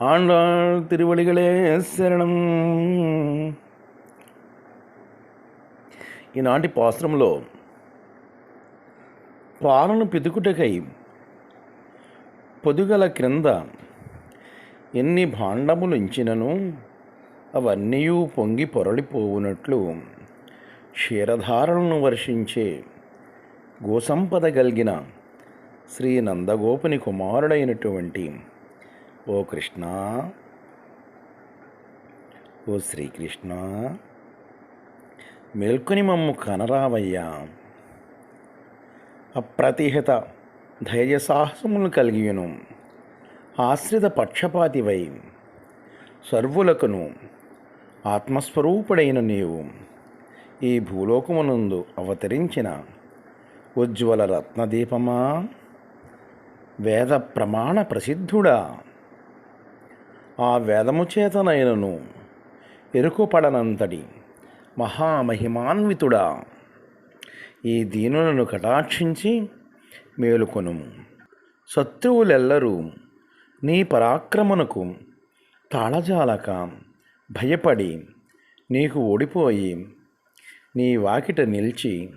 ஆண்டாள் తిరువడిగలే శరణం ఈనాటి పాశ్రంలో పాలను పితుకుటకై పొదుగల క్రింద ఎన్ని భాండములు ఇంచినను అవన్నీ పొంగి పొరలిపోవునట్లు క్షీరధారలను వర్షించే గోసంపద కలిగిన శ్రీ నందగోపుని కుమారుడైనటువంటి ఓ కృష్ణ ఓ శ్రీకృష్ణ మెల్కుని మమ్ము కనరావయ్యా. అప్రతిహత ధైర్య సాహసములు కలిగియును ఆశ్రిత పక్షపాతివై సర్వులకును ఆత్మస్వరూపుడైన నీవు. ఈ భూలోకమునందు అవతరించిన ఉజ్వల రత్నదీపమా వేద ప్రమాణ ప్రసిద్ధుడా. ఆ వేదము చేతనైనను ఎరుకుపడనంతటి మహామహిమాన్వితుడా. ఈ దీనులను కటాక్షించి మేలుకొను శత్రువులెల్లరూ నీ పరాక్రమణకు తాళజాలక భయపడి నీకు ఓడిపోయి నీ వాకిట నిలిచి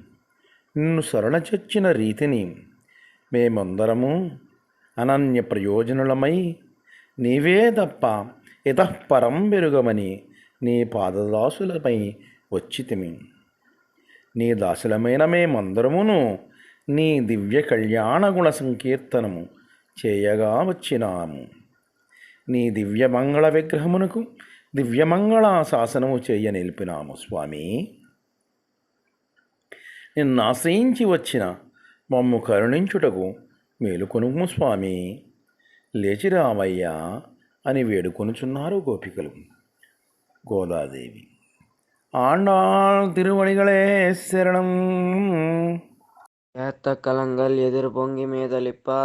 నిన్ను శరణచొచ్చిన రీతిని మేమందరము అనన్య ప్రయోజనులమై నీవే తప్ప ఇతఃపరం పెరుగమని నీ పాదదాసులపై వచ్చితిమి. నీ దాసులమైన మేమందరమును నీ దివ్య కళ్యాణ గుణ సంకీర్తనము చేయగా వచ్చినాము. నీ దివ్యమంగళ విగ్రహమునకు దివ్యమంగళ శాసనము చేయ నిలిపినాము స్వామి. నిన్ను ఆశ్రయించి వచ్చిన మమ్ము కరుణించుటకు మేలుకొనుము స్వామి లేచిరావయ్యా అని వేడుకొనుచున్నారు గోపికలు గోదాదేవి ఆండాళ్ తిరువడిగళే శరణం ஏத்த கலங்கள் எதிர் பொங்கி மீதளிப்ப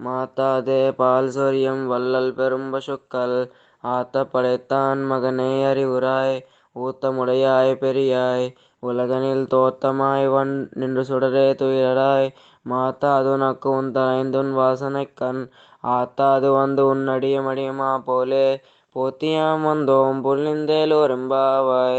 மாத்தாதே பால் சொரியம் வள்ளல் பெரும்பசுக்கள் ஆத்த படைத்தான் மகனே அறிவுராய் ஊத்தமுடையாய் பெரியாய் உலகனில் தோத்தமாய் வன் நின்று சுடரே துயிலராய் மாத்தாது உனக்கு உன் தலைந்துன் வாசனை கண் ஆத்தாது வந்து உன்னடிய மடியமா போலே. போத்தியாம் வந்தோம் புல்லிந்தேலோரெம்பாவாய்